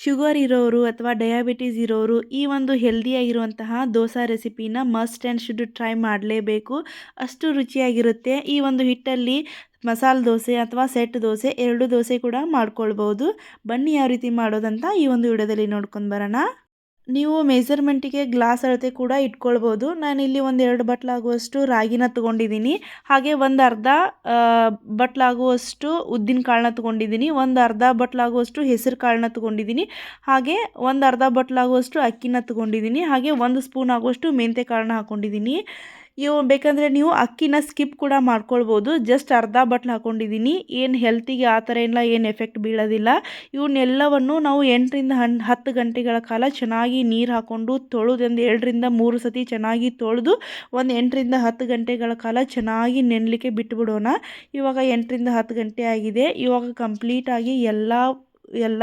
Sugar ಇರೋರು ಅಥವಾ diabetes ಇರೋರು ಈ ಒಂದು ಹೆಲ್ದಿಯಾಗಿರುವಂತಹ ದೋಸೆ ರೆಸಿಪಿನ ಮಸ್ಟ್ ಆ್ಯಂಡ್ ಶುಡ್ ಟ್ರೈ ಮಾಡಲೇಬೇಕು. ಅಷ್ಟು ರುಚಿಯಾಗಿರುತ್ತೆ. ಈ ಒಂದು ಹಿಟ್ಟಲ್ಲಿ ಮಸಾಲೆ ದೋಸೆ ಅಥವಾ ಸೆಟ್ ದೋಸೆ ಎರಡು ದೋಸೆ ಕೂಡ ಮಾಡ್ಕೊಳ್ಬೋದು. ಬನ್ನಿ ಯಾವ ರೀತಿ ಮಾಡೋದಂತ ಈ ಒಂದು ವಿಡಿಯೋದಲ್ಲಿ ನೋಡ್ಕೊಂಡು ಬರೋಣ. ನೀವು ಮೆಸರ್ಮೆಂಟಿಗೆ ಗ್ಲಾಸ್ ಅಳತೆ ಕೂಡ ಇಟ್ಕೊಳ್ಬೋದು. ನಾನಿಲ್ಲಿ ಒಂದು ಎರಡು ಬಟ್ಲಾಗುವಷ್ಟು ರಾಗಿನ ತೊಗೊಂಡಿದ್ದೀನಿ ಹಾಗೆ ಒಂದು ಅರ್ಧ ಬಟ್ಲಾಗುವಷ್ಟು ಉದ್ದಿನ ಕಾಳನ್ನ ತೊಗೊಂಡಿದ್ದೀನಿ ಒಂದು ಅರ್ಧ ಬಟ್ಲಾಗುವಷ್ಟು ಹೆಸರು ಕಾಳನ್ನ ತೊಗೊಂಡಿದ್ದೀನಿ ಹಾಗೆ ಒಂದು ಅರ್ಧ ಬಟ್ಲಾಗುವಷ್ಟು ಅಕ್ಕಿನ ತೊಗೊಂಡಿದ್ದೀನಿ ಹಾಗೆ ಒಂದು ಸ್ಪೂನ್ ಆಗುವಷ್ಟು ಮೆಂತ್ಯ ಕಾಳನ್ನ ಹಾಕ್ಕೊಂಡಿದ್ದೀನಿ ಇವು ಬೇಕಂದರೆ ನೀವು ಅಕ್ಕಿನ ಸ್ಕಿಪ್ ಕೂಡ ಮಾಡ್ಕೊಳ್ಬೋದು. ಜಸ್ಟ್ ಅರ್ಧ ಬಟ್ಲು ಹಾಕ್ಕೊಂಡಿದ್ದೀನಿ ಏನು ಹೆಲ್ತಿಗೆ ಆ ಥರ ಎಲ್ಲ ಏನು ಎಫೆಕ್ಟ್ ಬೀಳೋದಿಲ್ಲ. ಇವನ್ನೆಲ್ಲವನ್ನು ನಾವು ಎಂಟರಿಂದ ಹನ್, ಹತ್ತು ಗಂಟೆಗಳ ಕಾಲ ಚೆನ್ನಾಗಿ ನೀರು ಹಾಕ್ಕೊಂಡು ತೊಳೆದೊಂದು ಎರಡರಿಂದ ಮೂರು ಸತಿ ಚೆನ್ನಾಗಿ ತೊಳೆದು ಒಂದು ಎಂಟರಿಂದ ಹತ್ತು ಗಂಟೆಗಳ ಕಾಲ ಚೆನ್ನಾಗಿ ನೆನಲಿಕ್ಕೆ ಬಿಟ್ಟುಬಿಡೋಣ ಇವಾಗ ಎಂಟರಿಂದ ಹತ್ತು ಗಂಟೆ ಆಗಿದೆ. ಇವಾಗ ಕಂಪ್ಲೀಟಾಗಿ ಎಲ್ಲ ಎಲ್ಲ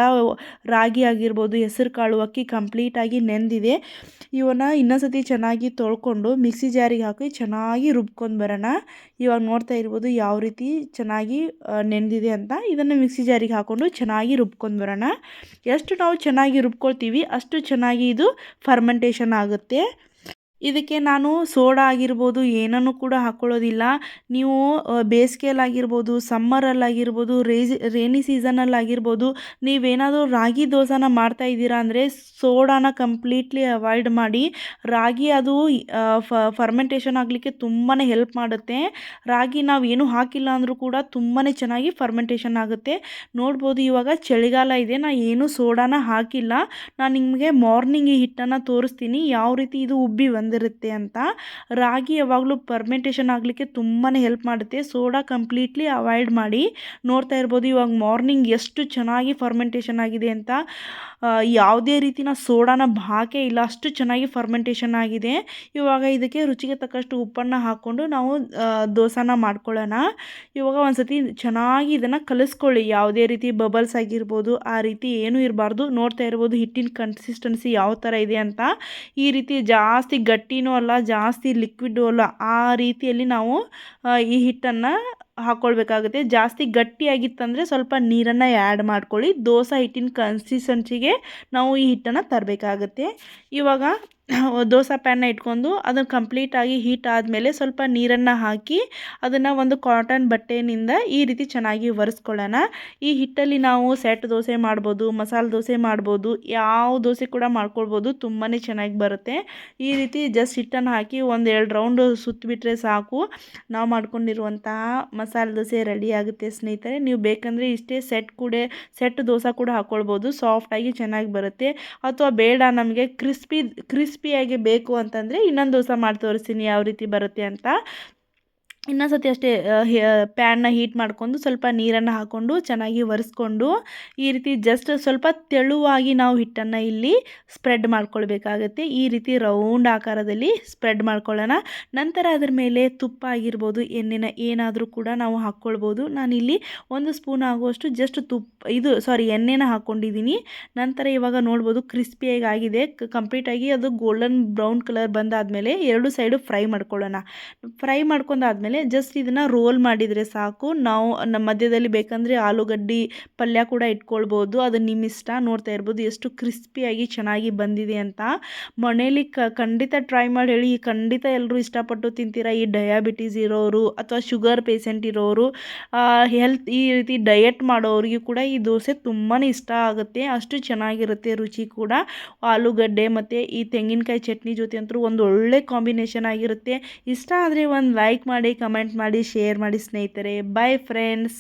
ರಾಗಿ ಆಗಿರ್ಬೋದು, ಹೆಸರು ಕಾಳು, ಅಕ್ಕಿ ಕಂಪ್ಲೀಟಾಗಿ ನೆಂದಿದೆ. ಇವನ್ನ ಇನ್ನೊಂದು ಚೆನ್ನಾಗಿ ತೊಳ್ಕೊಂಡು ಮಿಕ್ಸಿ ಜಾರಿಗೆ ಹಾಕಿ ಚೆನ್ನಾಗಿ ರುಬ್ಕೊಂಡು ಬರೋಣ. ಇವಾಗ ನೋಡ್ತಾ ಇರ್ಬೋದು ಯಾವ ರೀತಿ ಚೆನ್ನಾಗಿ ನೆಂದಿದೆ ಅಂತ. ಇದನ್ನು ಮಿಕ್ಸಿ ಜಾರಿಗೆ ಹಾಕ್ಕೊಂಡು ಚೆನ್ನಾಗಿ ರುಬ್ಕೊಂಡು ಬರೋಣ. ಎಷ್ಟು ನಾವು ಚೆನ್ನಾಗಿ ರುಬ್ಕೊಳ್ತೀವಿ, ಅಷ್ಟು ಚೆನ್ನಾಗಿ ಇದು ಫರ್ಮೆಂಟೇಷನ್ ಆಗುತ್ತೆ. ಇದಕ್ಕೆ ನಾನು ಸೋಡಾ ಆಗಿರ್ಬೋದು, ಏನನ್ನು ಕೂಡ ಹಾಕ್ಕೊಳ್ಳೋದಿಲ್ಲ ನೀವು ಬೇಸಿಗೆಯಲ್ಲಾಗಿರ್ಬೋದು, ಸಮ್ಮರಲ್ಲಾಗಿರ್ಬೋದು, ರೇಜಿ ರೇನಿ ಸೀಸನಲ್ಲಾಗಿರ್ಬೋದು ನೀವೇನಾದರೂ ರಾಗಿ ದೋಸೆನ ಮಾಡ್ತಾ ಇದ್ದೀರಾ ಅಂದರೆ ಸೋಡಾನ ಕಂಪ್ಲೀಟ್ಲಿ ಅವಾಯ್ಡ್ ಮಾಡಿ. ರಾಗಿ ಅದು ಫರ್ಮೆಂಟೇಷನ್ ಆಗಲಿಕ್ಕೆ ತುಂಬಾ ಹೆಲ್ಪ್ ಮಾಡುತ್ತೆ. ರಾಗಿ ನಾವು ಏನೂ ಹಾಕಿಲ್ಲ ಅಂದರೂ ಕೂಡ ತುಂಬಾ ಚೆನ್ನಾಗಿ ಫರ್ಮೆಂಟೇಷನ್ ಆಗುತ್ತೆ. ನೋಡ್ಬೋದು ಇವಾಗ ಚಳಿಗಾಲ ಇದೆ ನಾನು ಏನೂ ಸೋಡಾನ ಹಾಕಿಲ್ಲ. ನಾನು ನಿಮಗೆ ಮಾರ್ನಿಂಗ್ ಈ ಹಿಟ್ಟನ್ನು ತೋರಿಸ್ತೀನಿ. ಯಾವ ರೀತಿ ಇದು ಉಬ್ಬಿ ಬಂದಿರುತ್ತೆ ಅಂತ. ರಾಗಿ ಯಾವಾಗಲೂ ಪರ್ಮೆಂಟೇಷನ್ ಆಗಲಿಕ್ಕೆ ತುಂಬಾ ಹೆಲ್ಪ್ ಮಾಡುತ್ತೆ. ಸೋಡಾ ಕಂಪ್ಲೀಟ್ಲಿ ಅವಾಯ್ಡ್ ಮಾಡಿ ನೋಡ್ತಾ ಇರ್ಬೋದು. ಇವಾಗ ಮಾರ್ನಿಂಗ್ ಎಷ್ಟು ಚೆನ್ನಾಗಿ ಫರ್ಮೆಂಟೇಷನ್ ಆಗಿದೆ ಅಂತ. ಯಾವುದೇ ರೀತಿನ ಸೋಡಾನ ಹಾಕೇ ಇಲ್ಲ. ಅಷ್ಟು ಚೆನ್ನಾಗಿ ಫರ್ಮೆಂಟೇಷನ್ ಆಗಿದೆ. ಇವಾಗ ಇದಕ್ಕೆ ರುಚಿಗೆ ತಕ್ಕಷ್ಟು ಉಪ್ಪನ್ನು ಹಾಕ್ಕೊಂಡು ನಾವು ದೋಸಾನ ಮಾಡ್ಕೊಳ್ಳೋಣ. ಇವಾಗ ಒಂದು ಸತಿ ಚೆನ್ನಾಗಿ ಇದನ್ನು ಕಲಿಸ್ಕೊಳ್ಳಿ. ಯಾವುದೇ ರೀತಿ ಬಬಲ್ಸ್ ಆಗಿರ್ಬೋದು, ಆ ರೀತಿ ಏನೂ ಇರಬಾರ್ದು. ನೋಡ್ತಾ ಇರ್ಬೋದು ಹಿಟ್ಟಿನ ಕನ್ಸಿಸ್ಟೆನ್ಸಿ ಯಾವ ಥರ ಇದೆ ಅಂತ. ಈ ರೀತಿ ಜಾಸ್ತಿ ಗಟ್ಟಿನೂ ಅಲ್ಲ, ಜಾಸ್ತಿ ಲಿಕ್ವಿಡ್ಡು ಅಲ್ಲ, ಆ ರೀತಿಯಲ್ಲಿ ನಾವು ಈ ಹಿಟ್ಟನ್ನು ಹಾಕ್ಕೊಳ್ಬೇಕಾಗುತ್ತೆ ಜಾಸ್ತಿ ಗಟ್ಟಿಯಾಗಿತ್ತಂದರೆ ಸ್ವಲ್ಪ ನೀರನ್ನು ಆ್ಯಡ್ ಮಾಡ್ಕೊಳ್ಳಿ. ದೋಸೆ ಹಿಟ್ಟಿನ ಕನ್ಸಿಸ್ಟೆನ್ಸಿಗೆ ನಾವು ಈ ಹಿಟ್ಟನ್ನು ತರಬೇಕಾಗುತ್ತೆ. ಇವಾಗ ದೋಸೆ ಪ್ಯಾನ್ನ ಇಟ್ಕೊಂಡು ಅದನ್ನು ಕಂಪ್ಲೀಟಾಗಿ ಹೀಟ್ ಆದಮೇಲೆ ಸ್ವಲ್ಪ ನೀರನ್ನು ಹಾಕಿ ಅದನ್ನು ಒಂದು ಕಾಟನ್ ಬಟ್ಟೆಯಿಂದ ಈ ರೀತಿ ಚೆನ್ನಾಗಿ ಒರೆಸ್ಕೊಳ್ಳೋಣ. ಈ ಹಿಟ್ಟಲ್ಲಿ ನಾವು ಸೆಟ್ ದೋಸೆ ಮಾಡ್ಬೋದು, ಮಸಾಲೆ ದೋಸೆ ಮಾಡ್ಬೋದು, ಯಾವ ದೋಸೆ ಕೂಡ ಮಾಡ್ಕೊಳ್ಬೋದು ತುಂಬಾ ಚೆನ್ನಾಗಿ ಬರುತ್ತೆ. ಈ ರೀತಿ ಜಸ್ಟ್ ಹಿಟ್ಟನ್ನು ಹಾಕಿ ಒಂದು ಎರಡು ರೌಂಡು ಸುತ್ತಿಬಿಟ್ರೆ ಸಾಕು. ನಾವು ಮಾಡ್ಕೊಂಡಿರುವಂತಹ ಮಸಾಲೆ ದೋಸೆ ರೆಡಿ ಆಗುತ್ತೆ ಸ್ನೇಹಿತರೆ. ನೀವು ಬೇಕಂದರೆ ಇಷ್ಟೇ ಸೆಟ್ ಕೂಡ ಸೆಟ್ ದೋಸೆ ಕೂಡ ಹಾಕ್ಕೊಳ್ಬೋದು ಸಾಫ್ಟಾಗಿ ಚೆನ್ನಾಗಿ ಬರುತ್ತೆ. ಅಥವಾ ಬೇಡ ನಮಗೆ ಕ್ರಿಸ್ಪಿ ಕ್ರಿಸ್ಪಿಯಾಗಿ ಬೇಕು ಅಂತಂದರೆ ಇನ್ನೊಂದು ದೋಸೆ ಮಾಡಿ ತೋರಿಸ್ತೀನಿ ಯಾವ ರೀತಿ ಬರುತ್ತೆ ಅಂತ. ಇನ್ನೊಂದು ಸತಿ ಅಷ್ಟೇ ಪ್ಯಾನ್ನ ಹೀಟ್ ಮಾಡಿಕೊಂಡು ಸ್ವಲ್ಪ ನೀರನ್ನು ಹಾಕ್ಕೊಂಡು ಚೆನ್ನಾಗಿ ಒರೆಸ್ಕೊಂಡು ಈ ರೀತಿ ಜಸ್ಟ್ ಸ್ವಲ್ಪ ತೆಳುವಾಗಿ ನಾವು ಹಿಟ್ಟನ್ನು ಇಲ್ಲಿ ಸ್ಪ್ರೆಡ್ ಮಾಡ್ಕೊಳ್ಬೇಕಾಗತ್ತೆ. ಈ ರೀತಿ ರೌಂಡ್ ಆಕಾರದಲ್ಲಿ ಸ್ಪ್ರೆಡ್ ಮಾಡ್ಕೊಳ್ಳೋಣ. ನಂತರ ಅದರ ಮೇಲೆ ತುಪ್ಪ ಆಗಿರ್ಬೋದು, ಎಣ್ಣೆನ ಏನಾದರೂ ಕೂಡ ನಾವು ಹಾಕ್ಕೊಳ್ಬೋದು. ನಾನಿಲ್ಲಿ ಒಂದು ಸ್ಪೂನ್ ಆಗುವಷ್ಟು ಜಸ್ಟ್ ತುಪ್ಪ ಇದು ಸಾರಿ ಎಣ್ಣೆನ ಹಾಕ್ಕೊಂಡಿದ್ದೀನಿ. ನಂತರ ಇವಾಗ ನೋಡ್ಬೋದು ಕ್ರಿಸ್ಪಿಯಾಗಿ ಆಗಿದೆ. ಕಂಪ್ಲೀಟಾಗಿ ಅದು ಗೋಲ್ಡನ್ ಬ್ರೌನ್ ಕಲರ್ ಬಂದಾದಮೇಲೆ ಎರಡು ಸೈಡು ಫ್ರೈ ಮಾಡ್ಕೊಳ್ಳೋಣ. ಫ್ರೈ ಮಾಡ್ಕೊಂಡಾದ್ಮೇಲೆ ಜಸ್ಟ್ ಇದನ್ನು ರೋಲ್ ಮಾಡಿದರೆ ಸಾಕು. ನಾವು ನಮ್ಮ ಮಧ್ಯದಲ್ಲಿ ಬೇಕಂದರೆ ಆಲೂಗಡ್ಡೆ ಪಲ್ಯ ಕೂಡ ಇಟ್ಕೊಳ್ಬೋದು. ಅದು ನಿಮ್ಮ ಇಷ್ಟ, ನೋಡ್ತಾ ಇರ್ಬೋದು. ಎಷ್ಟು ಕ್ರಿಸ್ಪಿಯಾಗಿ ಚೆನ್ನಾಗಿ ಬಂದಿದೆ ಅಂತ. ಮನೇಲಿ ಕ, ಖಂಡಿತ ಟ್ರೈ ಮಾಡಿ ಹೇಳಿ. ಖಂಡಿತ ಎಲ್ಲರೂ ಇಷ್ಟಪಟ್ಟು ತಿಂತೀರಾ? ಈ ಡಯಾಬಿಟೀಸ್ ಇರೋರು ಅಥವಾ ಶುಗರ್ ಪೇಷೆಂಟ್ ಇರೋರು ಹೆಲ್ತ್ ಈ ರೀತಿ ಡಯಟ್ ಮಾಡೋರಿಗೂ ಕೂಡ ಈ ದೋಸೆ ತುಂಬಾ ಇಷ್ಟ ಆಗುತ್ತೆ. ಅಷ್ಟು ಚೆನ್ನಾಗಿರುತ್ತೆ ರುಚಿ ಕೂಡ. ಆಲೂಗಡ್ಡೆ ಮತ್ತು ಈ ತೆಂಗಿನಕಾಯಿ ಚಟ್ನಿ ಜೊತೆ ಅಂತೂ ಒಂದು ಒಳ್ಳೆ ಕಾಂಬಿನೇಷನ್ ಆಗಿರುತ್ತೆ. ಇಷ್ಟ ಆದರೆ ಒಂದು ಲೈಕ್ ಮಾಡಿ ಕಮೆಂಟ್ ಮಾಡಿ ಶೇರ್ ಮಾಡಿ ಸ್ನೇಹಿತರೆ. Bye friends